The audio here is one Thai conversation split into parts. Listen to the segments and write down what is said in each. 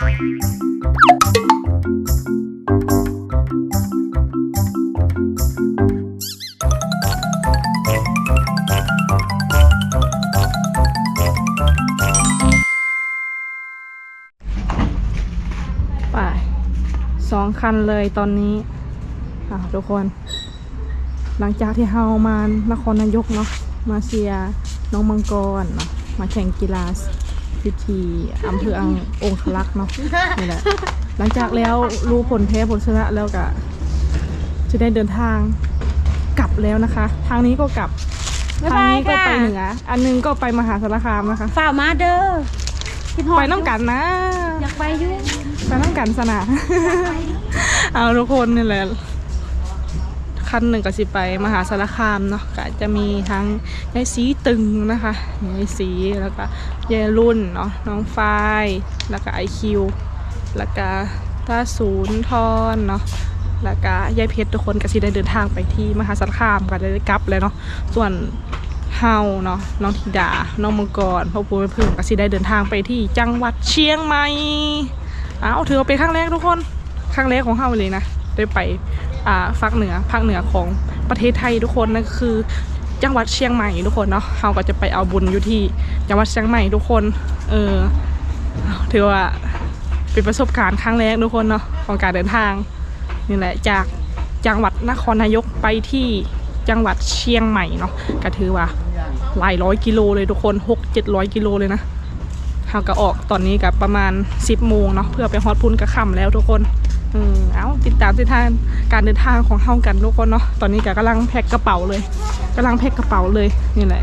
ไปสองคันเลยตอนนี้อะทุกคน หลังจากที่เฮามานครนายกเนาะมาเชียร์น้องมังกรเนาะมาแข่งกีฬา พิธีอำเภออังองคลักษ์เนาะนี่แหละหลังจากแล้วรู้ผลแพ้ผลชนะแล้วก็จะได้เดินทางกลับแล้วนะคะ ทางนี้ก็กลับบ๊ายทางบายนี้ก็ค่ะไปเหนืออันนึงก็ไปมหาสารคามนะคะฝ่ามาเด้อคิดฮอดไปน้ำกันนะ อยากไปอยู่ไปน้ำกันสนะเอาทุกคนนี่แหละ คันหนึ่งก็สิไปมหาสารคามเนาะก็จะมีทั้งยายสีตึงนะคะยายสีแล้วก็ยายรุ่นเนาะน้องฝ้ายแล้วก็ไอคิวแล้วก็ตาศูนย์ทอนเนาะแล้วก็ยายเพชรทุกคนก็สิได้เดินทางไปที่มหาสารคามก็ได้กลับเลยเนาะส่วนเฮาเนาะน้องธิดา น้องมังกรพ่อปูแม่พึ่งก็สิได้เดินทางไปที่จังหวัดเชียงใหม่เอาถือว่าเป็นครั้งแรกทุกคนครั้งแรกของเฮาเลยนะ ได้ไปอ่าภาคเหนือภาคเหนือของประเทศไทยทุกคนนั่นคือจังหวัดเชียงใหม่ทุกคนเนาะเราก็จะไปเอาบุญอยู่ที่จังหวัดเชียงใหม่ทุกคนเออถือว่าเป็นประสบการณ์ครั้งแรกทุกคนเนาะของการเดินทางนี่แหละจากจังหวัดนครนายกไปที่จังหวัดเชียงใหม่เนาะก็ถือว่าหลายร้อยกิโลเลยทุกคนหกเจ็ดร้อยกิโลเลยนะเราก็ออกตอนนี้กับประมาณ 10โมงเนาะเพื่อไปฮอดพุนกระค่ำแล้วทุกคน ออเอาติดตามเส้นทางการเดินทางของเฮากันทุกคนเนาะตอนนี้ก็กำลังแพ็คกระเป๋าเลยกำลังแพ็คกระเป๋าเลยนี่แหละ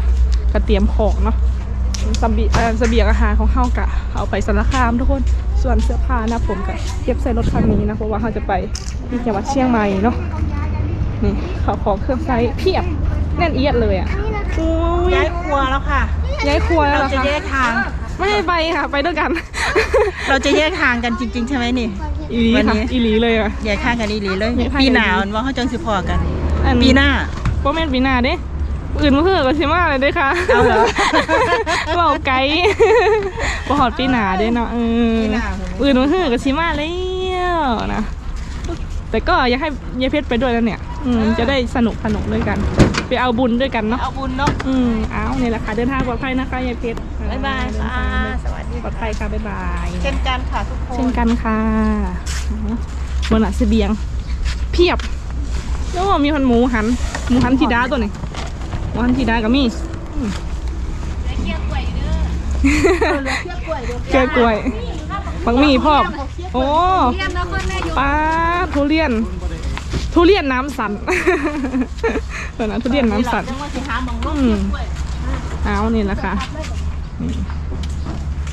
ก็เตรียมของเนาะสบีเอ่อเสบียงอาหารของเฮากะเอาไปสารคามทุกคนส่วนเสื้อผ้าหนะผมก็เก็บใส่รถคันนี้นะเพราะว่าเขาจะไปที่จังหวัดเชียงใหม่เนาะนี่เขาของเครื่องใช้เพียบแน่นเอียดเลยอะโอ้ยย้ายครัวแล้วค่ะ ย้ายครัวแล้วเหรเราอจะคะแยกทาง ไม่ให้ไปค่ะ ไปด้วยกัน เราจะแยกทางกันจริง ๆ ใช่ไหมนี่ อีหลีวันค่ะนี้ อีหลีเลยอะแยกทางกันอีหลีเลยแยกทางกันปีหนาวว่าเขาจังสิพอกัน อัปีหน้า โปรแมนปีหน้าเด้อื่นมาเพื่อก็ชิมาเลยเด้ค่ะเอาเหรอเบาไกด์บ่หอดปีหน้าเด้เนาะเออปีหน้าอื่นมาเพื่อก็ชิมาแล้วนะแต่ก็อยากให้ยายเพชรไปด้วยแล้วเนี่ย อืมจะได้สนุกสนุกด้วยกัน ไปเอาบุญด้วยกันเนาะเอาบุญเนาะ อืมเอาเนี่ยแหละค่ะเดินทางปลอดภัยนะคะยายเพชร บ๊ายบายเดินค่ะทางสวัสดีปลอดภัยค่ะบ๊ายบายเช่นกันค่ะทุกคน เช่นกันค่ะบนอะเสบียง เพียบแล้วก็มีคนหมูหัน หมูหันทีดาตัวนี้หมูหันทีดากับมีอืมเกลือกล้วยบังมีพร้อมโอ้ปลาทุเรียน ทุเรียนน้ำสันตัวนั้นทุเรียนน้ำสันจังว่าสิหาหมองลงอืมเอานี่แหละค่ะนี่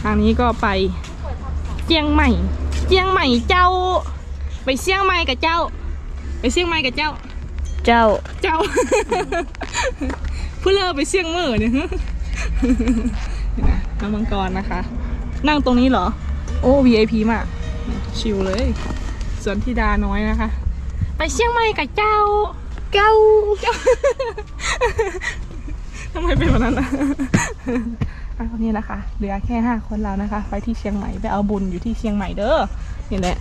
ทางนี้ก็ไปเชียงใหม่เชียงใหม่เจ้า ไปเชียงใหม่กับเจ้า ไปเชียงใหม่กับเจ้า เจ้า เจ้าเพื่อเลอไปเชียงเมื่อเนี่ยนี่นะน้ำมังกรนะคะ นั่งตรงนี้เหรอ โอ้ VIP มากชิลเลยส่วนที่ดาน้อยนะคะ ไปเชียงใหม่กับเจ้า เจ้าเจ้าทำไมเป็นแบบนั้นอะเอานี่นะคะเหลือแค่ห้าคนแล้วนะคะ ไปที่เชียงใหม่ไปเอาบุญอยู่ที่เชียงใหม่เด้อนี่แหละ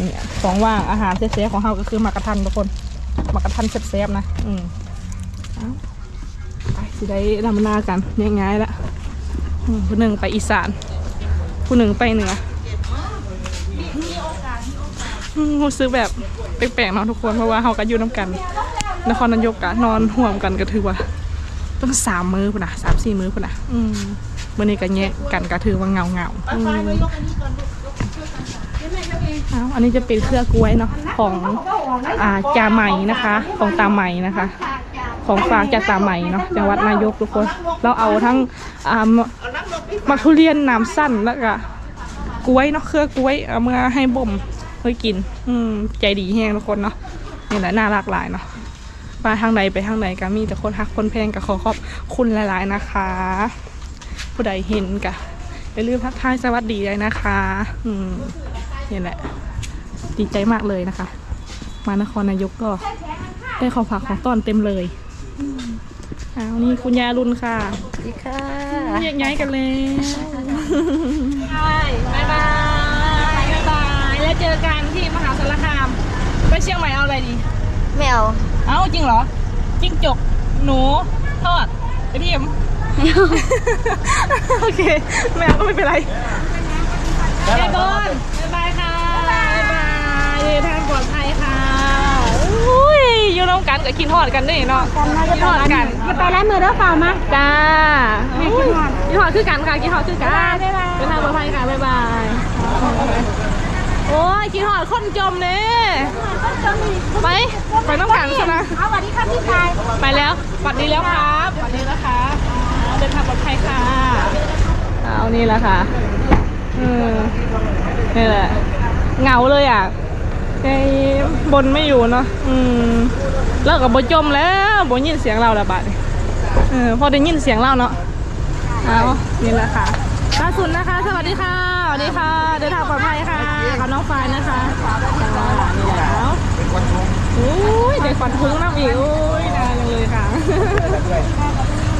นี่ของว่างอาหารเซฟๆของเราก็คือหมากกระทันทุกคนหมากกระทันเซฟๆนะอืมเอไปสิได้ดำนากันง่ายๆละผู้หนึ่งไปอีสานผู้หนึ่งไปเหนือรู้สึกแบบแปลกๆเนาะทุกคนเพราะว่าเราก็อยู่น้ำกัน นครนายกอะนอนห่วมกันก็ถือว่า ต้องสามมื้อพุ่นนะสามสี่มื้อพุ่นนะอืมวันนี้ก็แยกกันก็ถือว่าเงาเงาๆอืมเอาอันนี้จะเป็นเครือกล้วยเนาะของอ่าจาไหมนะคะ ของตาไหมนะคะ ของฝากจากตาไหมเนาะจังหวัดนายกทุกคน เราเอาทั้งอ่ามักทุเรียนน้ำสั้นแล้วก็กล้วยเนาะเครือกล้วยเอามาให้บ่มเพื่อกิน อืมใจดีแห้งทุกคนเนาะนี่แหละน่ารักหลายเนาะ มาทางไหนไปทางไหนก็มีแต่คนฮักคนแพงกับขอขอบคุณหลาย ๆ นะคะ ผู้ใดเห็นกะอย่าลืมทักทายสวัสดีเลยนะคะ อืมนี่แหละ ดีใจมากเลยนะคะ มานครนายกก็ได้ของฝากของต้อนเต็มเลยอ้าวนี่คุณยารุนค่ะสวัสดีค่ะแยกย้ายกันเลยบายบายบายบาย แล้วเจอกันที่มหาสารคาม ไปเชียงใหม่เอาอะไรดี ไม่เอา เอาจริงเหรอจิ้งจกหนูทอดไอพี่เอ็ม โอเคไม่เอาก็ไม่เป็นไรเจบอนบ๊ายบายค่ะบ๊ายบายเดินทางปลอดภัยค่ะอุ้ยอยู่น้องกันกับกินทอดกันด้วยเนาะกินทอดกันจะไปร้านมือเด้อฝ่ามาจ้าแม่กินทอดกินทอดคือกันค่ะกินทอดคือกันบ๊ายบายเดินทางปลอดภัยค่ะบ๊ายบาย โอ้ยกินทอดคนจมเนี่ยไปไปน้ำกันใช่ไหมเอาสวัสดีครับพี่ชายไปแล้วสวัสดีแล้วครับสวัสดีนะคะเดินทางปลอดภัยค่ะเอานี่แหละค่ะอืมนี่แหละเหงาเลยอะไอ้บนไม่อยู่เนาะอืมเลิกกับบจมแล้วบนยินเสียงเราแล้วบัดนี้เออพอได้ยินเสียงเราเนาะเอานี่แหละค่ะ ล่าสุดนะคะ สวัสดีค่ะ สวัสดีค่ะ เดินทางปลอดภัยค่ะกับน้องฟายนะคะนี่และเอาโอ้ยเด็กฝันทุ้งน้ำอีกโอ้ยนานเลยค่ะ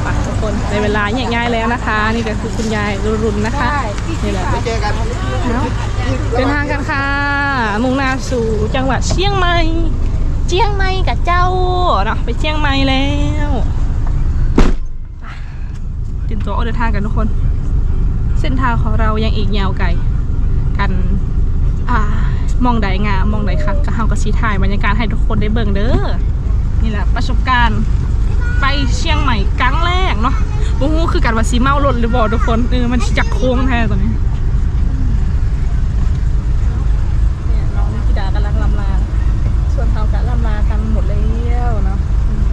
ไปทุกคนในเวลาแยกย้ายแล้วนะคะ นี่ก็คือคุณยายรุนๆนะคะนี่แหละเจอกันเดินทางกันค่ะ มุ่งหน้าสู่จังหวัดเชียงใหม่เชียงใหม่กับเจ้าเนาะไปเชียงใหม่แล้วไปเตรียมตัวออกเดินทางกันทุกคน ส้นทางของเรายังอีกยาวไกลกันอ่ามองใดงามมองใดคะกกะเฮากับสีถ่ายบรรยากาศให้ทุกคนได้เบิ่งเด้อนี่แหละประสบการณ์ไปเชียงใหม่ครั้งแรกเนาะโอ้โหคือการว่าสีเมารถหรือบอทุกคนเออมันจักโค้งแท้ตอนนี้เนี่ยน้องนิกิดากำลังลำลา ส่วนเขากะลำลากันหมดแล้วเนาะอืม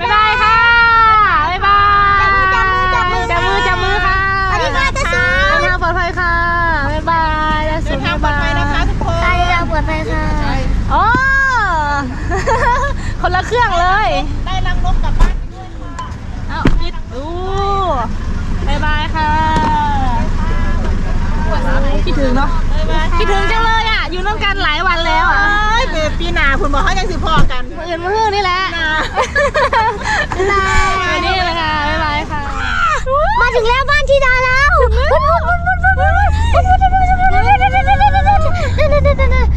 บ๊ายบายค่ะ บ๊ายบาย จับมือจับมือจั จับบ มื มือ อ จับมือค่ะ สวัสดีค่ะเจ้าสู เดินทางปลอดภัยค่ะ บ๊ายบายเจ้าสู เดินทางปลอดภัยนะคะทุกคน ใช่เราปลอดภัยค่ะ โอ้ คน ละเครื่องเลย ได้รังนกกลับบ้านไปด้วยค่ะเอ้าปิดอู้บ๊ายบายค่ะคิดถึงเนาะคิดถึงจังเลยอะ อยู่น้ำกันหลายวันแล้วอะเอ้ยเบปีหนาคุณบอกเขายังสิพอกันมื่ออื่นมื่อนี่แหละบ๊ายบายนี่เลยค่ะบ๊ายบายค่ะ มาถึงแล้วบ้านที่ดาแล้ว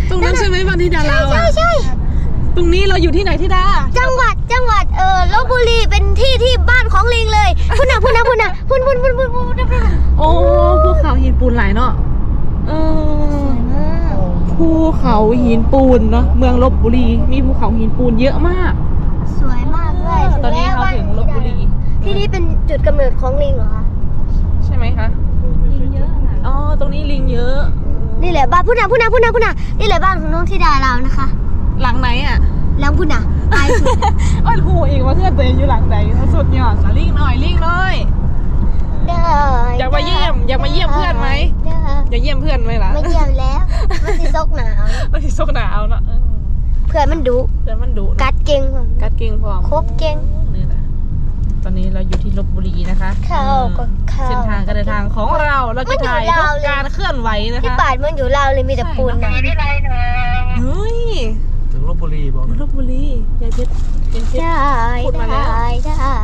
ตรงนั้นใช่ไหมวันที่ดาราใช่อะใช่ ตรงนี้เราอยู่ที่ไหนที่ดาจังหวัดจังหวัดเออลบบุรีเป็นที่ที่บ้านของลิงเลยพุ่นน่ะพุ่นน่ะพุ่นน่ะพุ่นพุ่นพุ่นพุ่นพุ่นพุ่นพุ่นโอ้ภูเขาหินปูนหลายเนาะเออภูเขาหินปูนเนาะเมืองลบบุรีมีภูเขาหินปูนเยอะมาก สวยมากเลยตอนนี้เขาถึงลบบุรี ที่นี่เป็นจุดกำเนิดของลิงเหรอคะใช่ไหมคะลิงเยอะอ๋อตรงนี้ลิงเยอะ นี่แหละบ้านพุ่นน่ะพุ่นน่ะพุ่นน่ะพุ่นน่ะนี่แหละบ้านของน้องธิดาเรานะคะ หลังไหนอะแล้วพุ่นน่ะปลายสุดโอ้ยหูอีกว่าเพื่อนตัวเองอยู่หลังไหนสุดยอดสะลิงหน่อยลิงหน่อยเด้ออยากมาเยี่ยมอยากมาเยี่ยมเพื่อนไหมเด้ออยากเยี่ยมเพื่อนไหมล่ะไม่เยี่ยมแล้วมันสิซกหนาวมันสิโซกหนาวเนาะเออเพื่อนมันดุเพื่อนมันดุกัดเก่งกว่ากัดเก่งพร้อมครบเก่งนี่แหละตอนนี้เราอยู่ที่ลบบุรีนะคะเข้าก็เข้าเส้นทางการเดินทางของเราเราจะถ่ายมันอยู่ทุยาวกเลยการเคลื่อนไหวนะที่คะป่านมันอยู่ลาวเลยมีแต่ปูนนะเฮ้ยถึง ลบบุรีบอกลบบุรียายเพชรยายเพชร ได้พูดมาแล้ว ได้ได้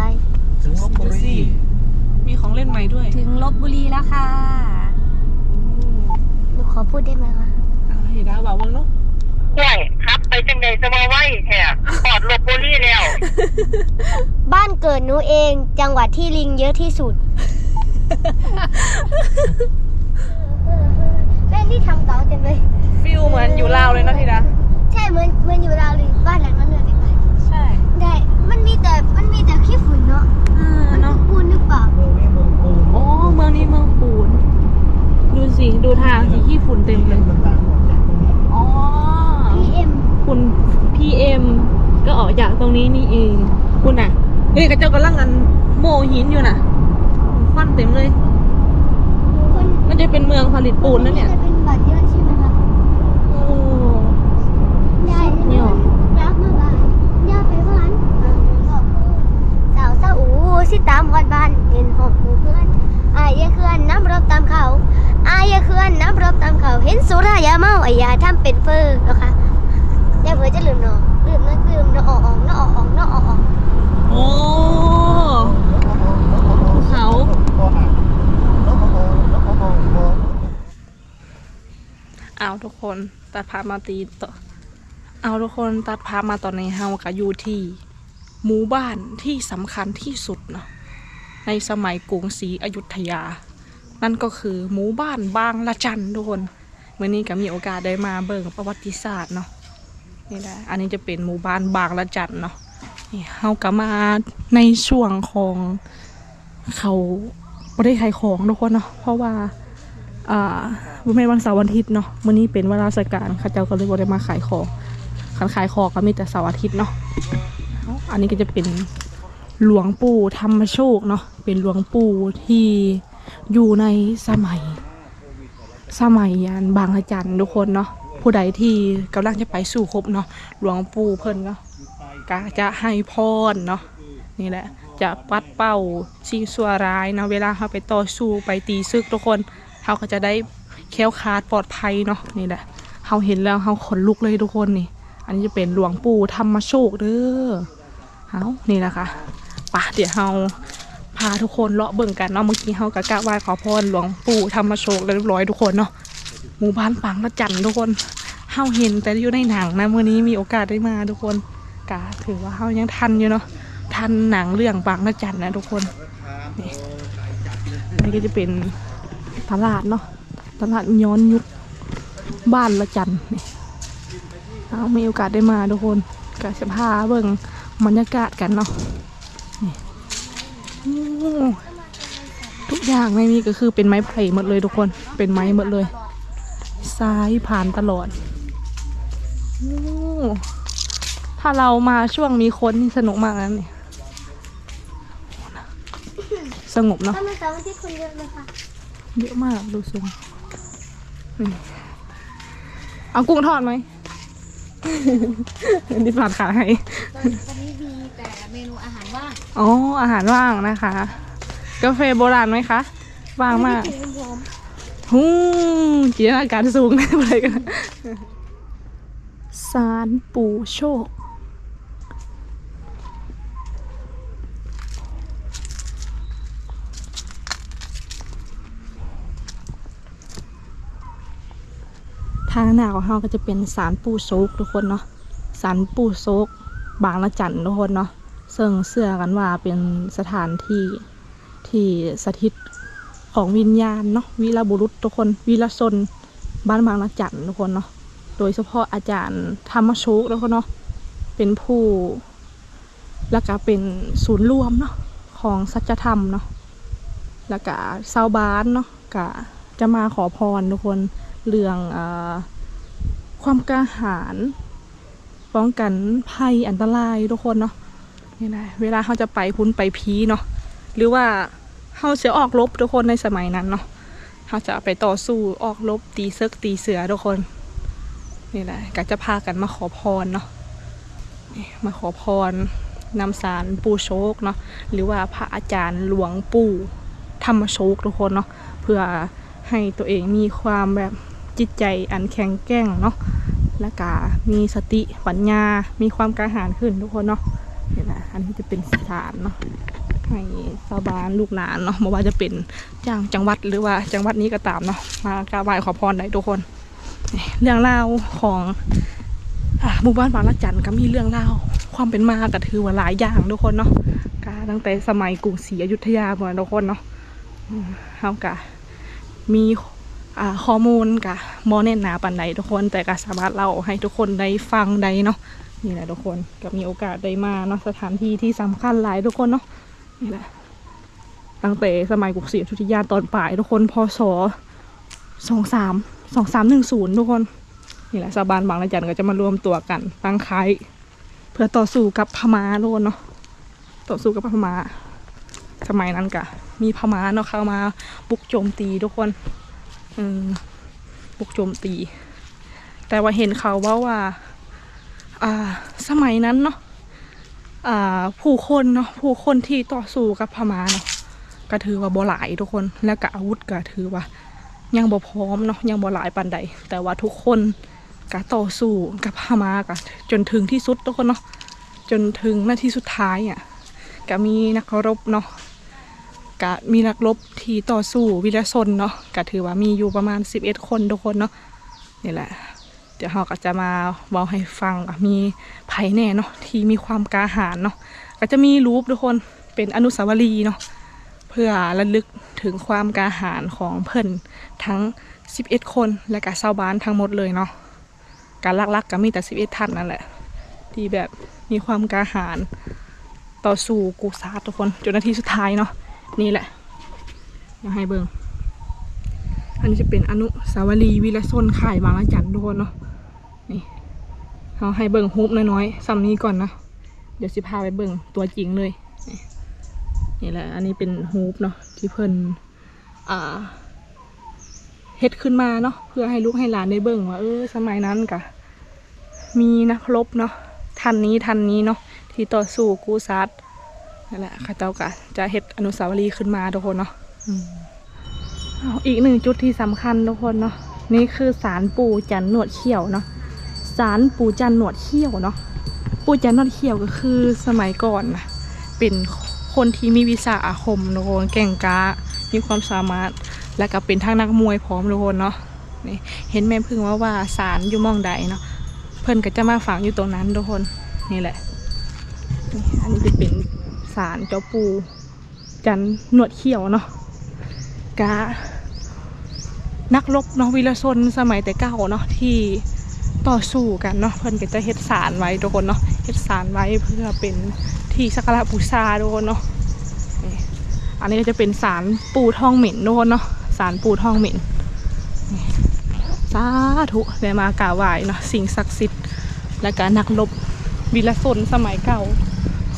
ถึงลบบุรีมีของเล่นใหม่ด้วยถึงลบบุรีแล้วค่ะหนูขอพูดได้ไหมคะเอาเห็นดาวบอกวังเนาะห่วยครับ ไปจังใดจะมาไหวแท้ปอดลบบุรีแล้ว บ้านเกิดหนูเองจังหวัดที่ลิงเยอะที่สุดแม่นี่ทำเก๋าเต็มเลย ฟิลเหมือนอยู่ลาวเลยเนาะทีนะ ใช่เห มือนเหมือนอยู่ลาวเลยบ้านหลังนั้นเลยไปใช่ได้ มันมีแต่มันมีแต่ขี้ฝุ่นเนาะอ่ามันเนาะปูนหรือเปล่าเมืองนี้เมืองปูนโอ้เมืองนี้เมืองปูน ดูสิ ดูทางสิขี้ฝุ่นเต็มเลยมันต่างออกจากตรงนี้อ๋อ PM ฝุ่น PM ก็ออกจากตรงนี้นี่เองคุณน่ะนี่กระเจ้ากำลังงันโมหินอยู่น่ะควันเต็มเลย คนมันจะเป็นเมืองผลิตปูนนะเนี่ย จะเป็นบัตรเยอะใช่ไหมคะ สิตามฮอดบ้านเห็นห้อกเพื่อนอายเคลื่อนน้ำรบตามเขาอายเคลื่อนน้ำรบตามเขา เห็นสุรายาเมาอายาทำเป็นเฟอร์นะคะอย่เพอจะลืมน้องลืมน้องลืมน้องออกน้อออกนอออกโอ้เขาเอาทุกคนตัดภาพมาตีต่อเอาทุกคนตัดภาพมาตอนในเฮากับยูที่ หมู่บ้านที่สำคัญที่สุดเนาะในสมัยกรุงศรีอยุธยา นั่นก็คือหมู่บ้านบางละจันทุกคนวันนี้ก็มีโอกาสได้มาเบิ่งประวัติศาสตร์เนาะนี่แหละอันนี้จะเป็นหมู่บ้านบางละจันเนาะนี่เฮาก็มาในช่วงของเขาไม่ได้ขายของทุกคนเนาะเพราะว่าอ่าบ่แม่วันเสาร์วันอาทิตย์เนาะมื้อนี้เป็นเวลาราชการข้าเจ้าก็เลยบ่ได้มาขายของคันขายของก็มีแต่เสาร์อาทิตย์เนาะ อันนี้ก็จะเป็นหลวงปู่ธรรมโชคเนาะเป็นหลวงปู่ที่อยู่ในสมัย สมัยยานบางระจันทุกคนเนาะผู้ใดที่กำลังจะไปสู่ครบเนาะหลวงปู่เพิ่นก็ก็จะให้พรเนาะนี่แหละ จะปัดเป่าสิ่งชั่วร้ายเนาะเวลาเขาไปต่อสู้ไปตีซึกทุกคนเขาก็จะได้แค้วคาดปลอดภัยเนาะนี่แหละเขาเห็นแล้วเขาขนลุกเลยทุกคนนี่ อันนี้จะเป็นหลวงปู่ธรรมโชคเด้อ เอานี่แหละค่ะป่ะเดี๋ยวเราพาทุกคนเลาะเบิ่งกันเนาะเมื่อกี้เขากะกะไหว้ขอพรหลวงปู่ธรรมโชคแล้วเรียบร้อยทุกคนเนาะหมู่บ้านปังละจันทุกคนเฮาเห็นแต่อยู่ในหนังนะเมื่อนี้มีโอกาสได้มาทุกคนกะถือว่าเฮายังทันอยู่เนาะทันหนังเรื่องปังละจันนะทุกคนนี่นี่ก็จะเป็นตลาดเนาะตลาดย้อนยุคบ้านละจันนี่เอามีโอกาสได้มาทุกคนก็จะพาเบิ่ง บรรยากาศกันเนาะนี่โอ้ทุกอย่างไม่มีก็คือเป็นไม้ไผ่หมดเลยทุกคน เป็นไม้หมดเลยซ้ายผ่านตลอดโอ้ถ้าเรามาช่วงมีคนนี่สนุกมากนะเนี่ยสงบเนาะถ้ามันเสาร์อาทิตย์คนเยอะไหมคะเยอะมากดูทรงนี่เอากุ้งทอดไหมดิฝาดขาให้ตอนนี้มีแต่เมนู อาหารว่างอ๋ออาหารว่างนะคะ กาแฟโบราณไหมคะ ว่างมากถึงผมฮู้จินตนาการสูงอะไรกันสารปู่โชค ทางหน้าของเราก็จะเป็นสารปู่โซกทุกคนเนาะสารปู่โซกบางละจันทุกคนเนาะ ซึ่งเชื่อกันว่าเป็นสถานที่ที่สถิตของวิญญาณเนาะวีรบุรุษทุกคนวีรชนบ้านบางละจันทุกคนเนาะโดยเฉพาะอาจารย์ธรรมโชคทุกคนเนาะเป็นผู้แล้วก็เป็นศูนย์รวมเนาะของสัจธรรมเนาะแล้วก็ชาวบ้านเนาะก็จะมาขอพรทุกคนเรื่องเอ่อความกล้าหาญป้องกันภัยอันตรายทุกคนเนาะ นี่นะเวลาเขาจะไปพุ้นไปพีเนาะหรือว่าเขาจะออกรบทุกคนในสมัยนั้นเนาะเขาจะไปต่อสู้ออกรบตีเซกตีเสือทุกคนนี่แหละก็จะพากันมาขอพรเนาะมาขอพรนำสารปู่โชคเนาะหรือว่าพระอาจารย์หลวงปู่ธรรมโชคทุกคนเนาะเพื่อให้ตัวเองมีความแบบจิตใจอันแข็งแกร่งเนาะและก็มีสติปัญญา มีความกล้าหาญขึ้นทุกคนเนาะ นี่แหละอันนี้จะเป็นสถานเนาะให้ชาวบ้านลูกหลานเนาะไม่ว่าจะเป็นจ้างจังหวัดหรือว่าจังหวัดนี้ก็ตามเนาะมากราบไหว้ขอพรได้ทุกคน เรื่องราของหมู่บ้านบางละจันก็มีเรื่องราความเป็นมาก็ถือว่าหลายอย่างทุกคนเนาะก็ตั้งแต่สมัยกรุงศรีอยุธยาหมือนทุกคนเนาะเฮากะมีข้อมูลกะมอแน่นหนาปันใดทุกคนแต่ก็สามารถเล่าให้ทุกคนได้ฟังได้เนาะ นี่แหละทุกคนก็มีโอกาสได้มาเนาะสถานที่ที่สำคัญหลายทุกคนเนาะนี่แหละ ตั้งแต่สมัยกรุงศรีอยุธยาตอนปลายทุกคนพศสองสามสองสามหนึ่งศูนย์ทุกคนนี่แหละชาวบ้านบางระจันก็จะมารวมตัวกันตั้งค่ายเพื่อต่อสู้กับพม่าทุกคนเนาะต่อสู้กับพม่าสมัยนั้นกะ มีพม่าเนาะเข้ามาบุกโจมตีทุกคนอืมบุกโจมตี แต่ว่าเห็นเขาว่าว่าอ่า สมัยนั้นเนาะผู้คนเนาะผู้คนที่ต่อสู้กับพม่าเนาะก็ถือว่าบ่หลายทุกคนแล้วก็อาวุธก็ถือว่า ยังบ่พร้อมเนาะยังบ่หลายปานใด แต่ว่าทุกคนก็ต่อสู้กับพม่าก็จนถึงที่สุดทุกคนเนาะจนถึงนาทีสุดท้ายอะก็มีนักรบเนาะก็มีนักรบที่ต่อสู้วิรชนเนาะก็ถือว่ามีอยู่ประมาณ 11 คนทุกคนเนาะนี่แหละ เดี๋ยวเราก็จะมาเว้าให้ฟังอะมีไผ่แน่เนาะที่มีความกาหาญเนาะก็จะมีรูปทุกคนเป็นอนุสาวรีย์เนาะเพื่อระลึกถึงความกาหาญของเพิ่นทั้ง 11 คนและก็ชาวบ้านทั้งหมดเลยเนาะการลักๆกก็มีแต่ 11 ท่านนั่นแหละที่แบบมีความกาหาญต่อสู้กูซาทุกคนจนนาทีสุดท้ายเนาะนี่แหละอยาให้เบิง อันนี้จะเป็นอนุสาวรีย์วีรชนข่ายบางละจันทุกคนเนาะนี่เราให้เบิ่งฮุบน้อยๆซ้ำนี้ก่อนนะเดี๋ยวสิพาไปเบิ่งตัวจริงเลยนี่แหละอันนี้เป็นฮุบเนาะที่เพิ่นอ่าเฮ็ดขึ้นมาเนาะเพื่อให้ลูกให้หลานได้เบิ่งว่าเออสมัยนั้นกะ มีนักรบเนาะทันนี้ทันนี้เนาะที่ต่อสู้กู้ซัดนั่นแหละข้าเจ้าก็จะเฮ็ดอนุสาวรีย์ขึ้นมาทุกคนเนาะ อีกหนึ่งจุดที่สำคัญทุกคนเนาะนี่คือศาลปู่จันหนวดเขี้ยวเนาะศาลปู่จันหนวดเขี้ยวเนาะปู่จันหนวดเขี้ยวก็คือสมัยก่อนนะเป็นคนที่มีวิชาอาคมทุกคนเก่งกามีความสามารถและก็เป็นทั้งนักมวยพร้อมทุกคนเนาะนี่เห็นแม่พึ่งว่าว่าศาลอยู่มองใดเนาะเพิ่นก็จะมาฝังอยู่ตรงนั้นทุกคนนี่แหละนี่อันนี้จะเป็นสารเจ้าปูจันหนวดเขี้ยวเนาะ กะนักรบเนาะวีรชนสมัยแต่เก่าเนาะที่ต่อสู้กันเนาะเพิ่นก็จะเฮ็ดสารไว้ทุกคนเนาะเฮ็ดสารไว้เพื่อเป็นที่สักการะบูชาทุกคนเนาะอันนี้ก็จะเป็นสารปูทองเหม็นทุกคนเนาะสารปูทองเหม็นสาธุได้มากราบไหว้เนาะสิ่งศักดิ์สิทธิ์และการนักรบวิรชนสมัยเก่า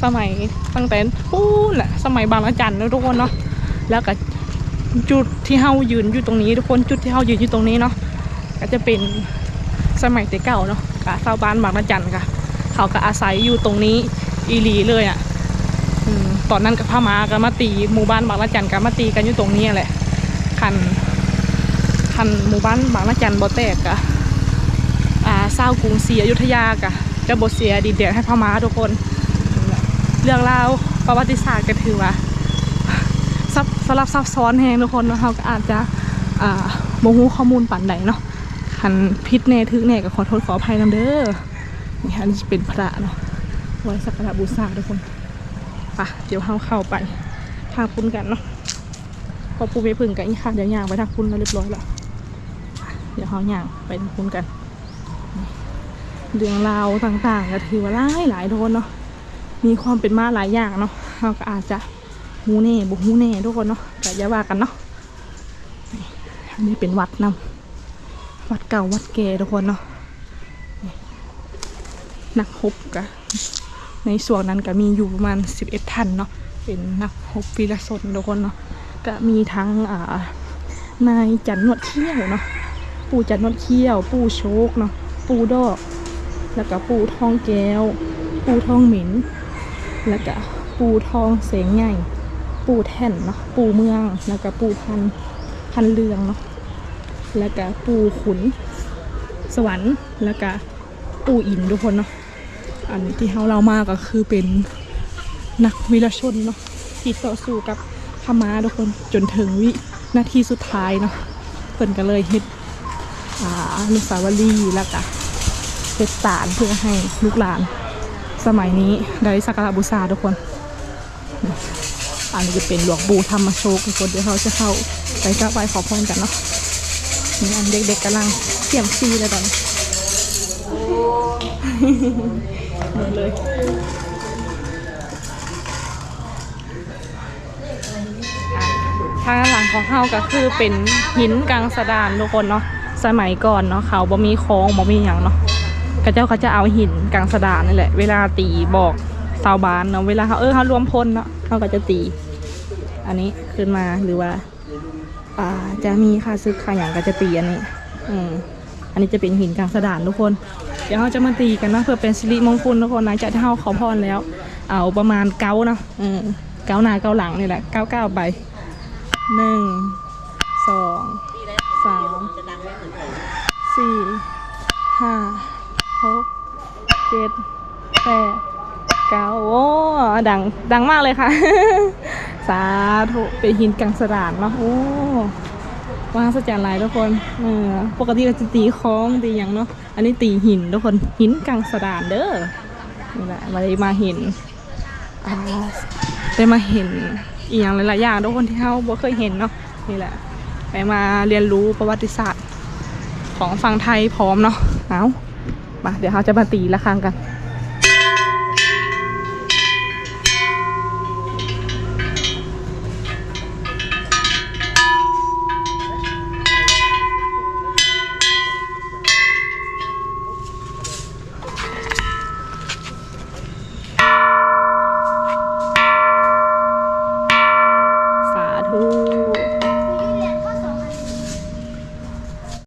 สมัยตั้งแต่ปู้นแหละสมัยบางระจันเนอะทุกคนเนาะแล้วก็ จุดที่เฮายืนอยู่ตรงนี้ ทุกคนจุดที่เฮายืนอยู่ตรงนี้เนาะก็จะเป็นสมัยแต่เก่าเนาะกะชาวบ้านบางระจันค่ะ เขาก็อาศัยอยู่ตรงนี้อีหลีเลยอะ่ะตอนนั้นกับพม่าก็มาตีหมู่บ้านบางระจันก็มาตีกันอยู่ตรงนี้แหละคันคันหมู่บ้านบางละจันบ่แตกกะอ่าเศร้ากรุงศรีอยุธยากะจะบทเสียดีเดียให้พม่าทุกคน เรื่องราวประวัติศาสตร์ก็ถือว่า ลับซับซ้อนแฮงทุกคนเนาะเราก็อาจจะอ่าโมหูข้อมูลปั่นใดเนาะคันพิษแน่ทึกแน่ก็ขอโทษขออภัยนำเด้อนี่อันนี้เป็นพระเนาะไว้สักการะบูชาทุกคนไปะเดี๋ยวเราเข้าไปทางพุ่นกันเนาะพอปูไปพึ่งกันอีกค่ะเดี๋ยวย่างไปทางคุณแล้วเรียบร้อยแล้วเดี๋ยวเขาย่างไปทางคุณกันเรื่องราวต่างๆก็ถือว่าหลายหลายโดนเนาะมีความเป็นมาหลายอย่างเนาะเราก็อาจจะ หูแน่บุหูแน่ทุกคนเนาะแต่อย่าว่ากันเนาะนี่อันนี้เป็นวัดนำวัดเก่าวัดแก่ทุกคนเนาะนักฮบกะในส่วนนั้นก็มีอยู่ประมาณ 11 ท่านเนาะเป็นนักฮบวีรชนทุกคนเนาะก็มีทั้งอ่านายจันนวดเขี้ยวเนาะปู่จันนวดเขี้ยว ปู่โชคเนาะปู่ดอก แล้วก็ปู่ทองแก้ว ปู่ทองหมินแล้วก็ปู่ทองเสียงใหญ่ ปูแท่นเนาะปูเมืองแล้วก็ปูพันพันเรืองเนาะแล้วก็ปูขุน สวรรค์แล้วก็ปูอินทุกคนเนาะอันที่เขาเรามาก็คือเป็นนักวีรชนเนาะที่ต่อสู้กับพม่าทุกคนจนถึงวินาทีสุดท้ายเนาะเพิ่นก็เลยเฮ็ดอ่านุสาวรีย์แล้วก็เฮ็ดศาลเพื่อให้ลูกหลาน สมัยนี้ได้สักการะบูชาทุกคน อันนี้จะเป็นหลวงปู่ธรรมโชคทุกคนเดี๋ยวเราจะเข้าไปกราบไหว้ขอพรกันเนาะนี่อันเด็กๆกำลังเตรียมซีเลยตอนนี้หมดเลยทางหลังของเฮาก็คือเป็นหินกลางสะดานทุกคนเนาะสมัยก่อนเนาะเขาบ่มีโค้งบ่มีอย่างเนาะก็เจ้าเขาจะเอาหินกลางสะดานนี่แหละ เวลาตีบอก ชาวบ้านเนาะเวลาเขาเออเขารวมพลเนาะเขาก็จะตี อันนี้ขึ้นมาหรือว่า อ่าจะมีค่าซึกค่าอย่างก็จะตีอันนี้ อืมอันนี้จะเป็นหินกลางสะดานทุกคน เดี๋ยวเราจะมาตีกันนะเพื่อเป็นสิริมงคลทุกคนหลังจากที่เราขอพรแล้ว เอาประมาณเก้าเนาะอืมเก้าหน้าเก้าหลังนี่แหละเก้าเก้าใบหนึ่งสองสามสี่ห้าหกเจ็ดแปด เก้าโอ้ดังดังมากเลยค่ะ สาธุเป็นหินกังสดานเนาะโอ้ว่าสัจจานหลายทุกคนเออปกติก็จะตีคล้องตีอย่างเนาะอันนี้ตีหินทุกคนหินกลางสะดานเด้อนี่แหละมาได้มาเห็นได้มาเห็นอีกอย่างหลายๆอย่างทุกคนที่เขาบ่เคยเห็นเนาะนี่แหละไปมาเรียนรู้ประวัติศาสตร์ของฝั่งไทยพร้อมเนาะเอามาเดี๋ยวเขาจะมาตีละครั้งกัน